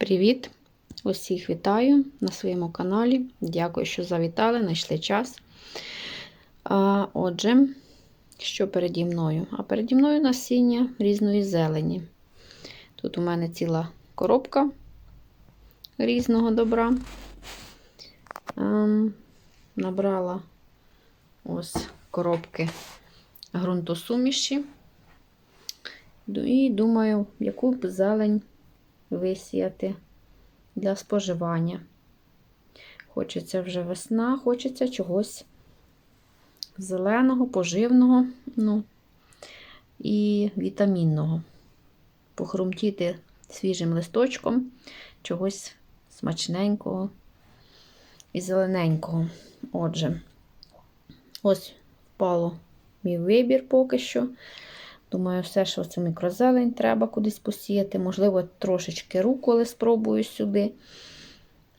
Привіт! Усіх вітаю на своєму каналі. Дякую, що завітали, знайшли час. А, Отже, що переді мною? А переді мною насіння різної зелені. Тут у мене ціла коробка різного добра. Ем, Набрала ось коробки ґрунтосуміші. І думаю, яку б зелень висіяти для споживання. Хочеться вже весна, хочеться чогось зеленого, поживного, ну, і вітамінного. Похрумтіти свіжим листочком чогось смачненького і зелененького. Отже, ось впало мій вибір поки що. Думаю, все, що це мікрозелень, треба кудись посіяти. Можливо, трошечки руколи спробую сюди.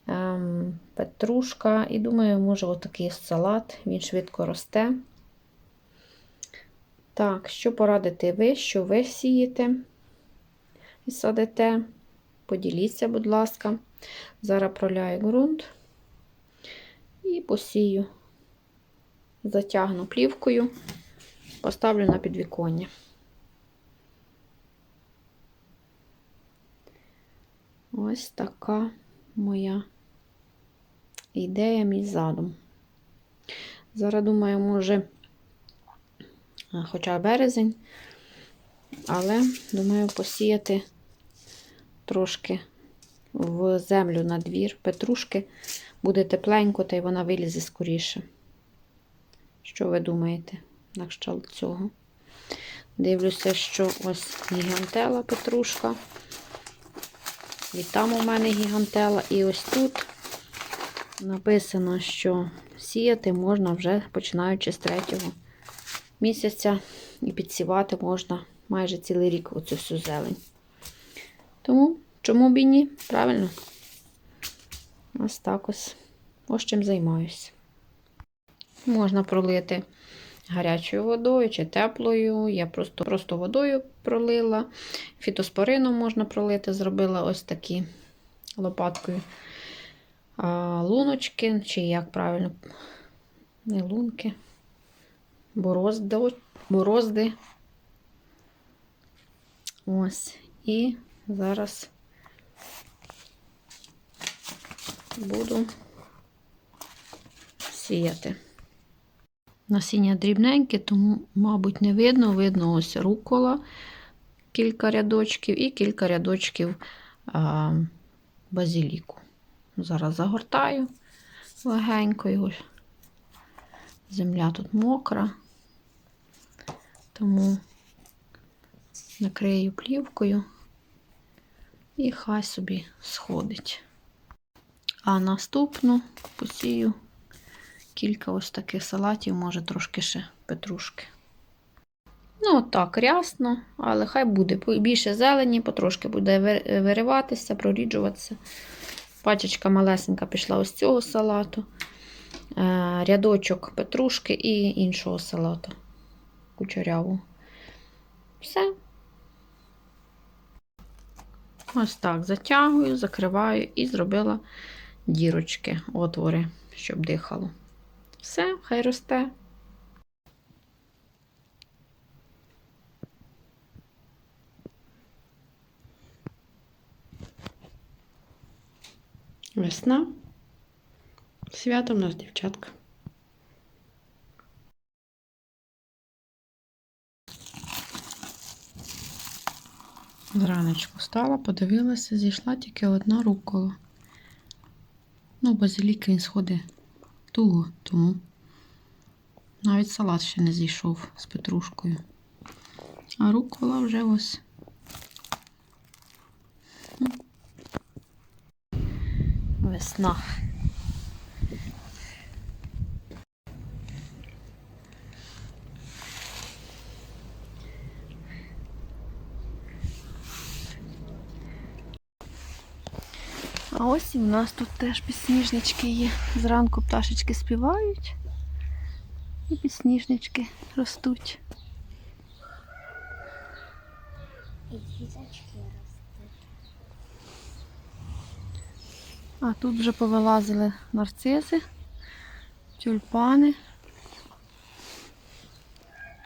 Ем, петрушка. І думаю, може, отакий салат, він швидко росте. Так, що порадите ви, що ви сієте і садите? Поділіться, будь ласка. Зараз проляю ґрунт і посію, затягну плівкою, поставлю на підвіконня. Ось така моя ідея, мій задум. Зараз, думаю, може, хоча березень, але, думаю, посіяти трошки в землю на двір петрушки. Буде тепленько, та й вона вилізе скоріше. Що ви думаєте на кшталт цього? Дивлюся, що ось гігантела петрушка. І там у мене гігантела. І ось тут написано, що сіяти можна вже починаючи з третього місяця, і підсівати можна майже цілий рік оцю всю зелень. Тому, чому б і ні? Правильно? Ось так ось. Ось чим займаюся. Можна пролити гарячою водою чи теплою. Я просто просто водою пролила. Фітоспорином можна пролити, зробила ось такі лопаткою а, луночки, чи як правильно, не лунки, борозди. борозди. Ось. І зараз буду сіяти. Насіння дрібненьке, тому, мабуть, не видно. Видно ось рукола, кілька рядочків і кілька рядочків а, базиліку. Зараз загортаю легенько його. Земля тут мокра, тому накрию плівкою і хай собі сходить. А наступну посію кілька ось таких салатів, може трошки ще петрушки. Ну, так, рясно, але хай буде. Більше зелені, потрошки буде вириватися, проріджуватися. Пачечка малесенька пішла ось цього салату, е, рядочок петрушки і іншого салату кучерявого. Все. Ось так затягую, закриваю і зробила дірочки, отвори, щоб дихало. Все, хай росте. Весна. Свято в нас дівчатка. Зраночку стала, подивилася, зійшла тільки одна рукола. Ну, базилік він сходить туго, тому навіть салат ще не зійшов з петрушкою. А рукола вже ось. Весна. А ось і в нас тут теж підсніжнички є. Зранку пташечки співають і підсніжнички ростуть. І квіточки ростуть. А тут вже повилазили нарцизи, тюльпани.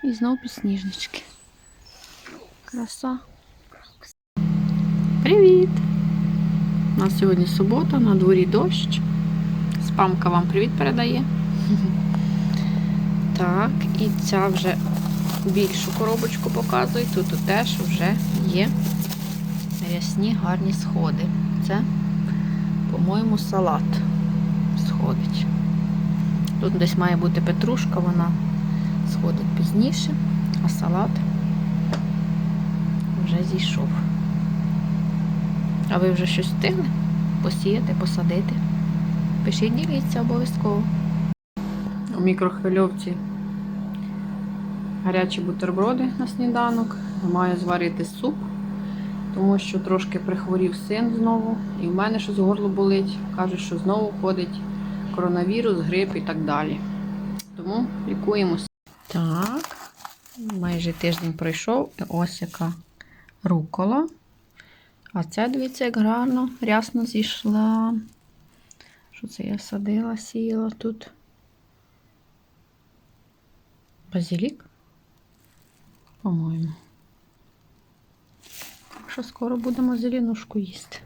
І знов підсніжнички. Краса. Привіт! У нас сьогодні субота, на дворі дощ. Спамка вам привіт передає. Так, і ця вже більшу коробочку показує. Тут теж вже є рясні гарні сходи. Це, по-моєму, салат сходить. Тут десь має бути петрушка, вона сходить пізніше, а салат вже зійшов. А ви вже щось встигли посіяти, посадити? Пишіть, діліться обов'язково. У мікрохвильовці гарячі бутерброди на сніданок. Маю зварити суп, тому що трошки прихворів син знову. І в мене щось горло болить. Кажуть, що знову ходить коронавірус, грип і так далі. Тому лікуємося. Так, майже тиждень пройшов, і ось яка рукола. А ця, дивіться, як гарно, рясно зійшла. Що це я садила, сіяла тут? Базилік? По-моєму. Так що скоро будемо зеленушку їсти.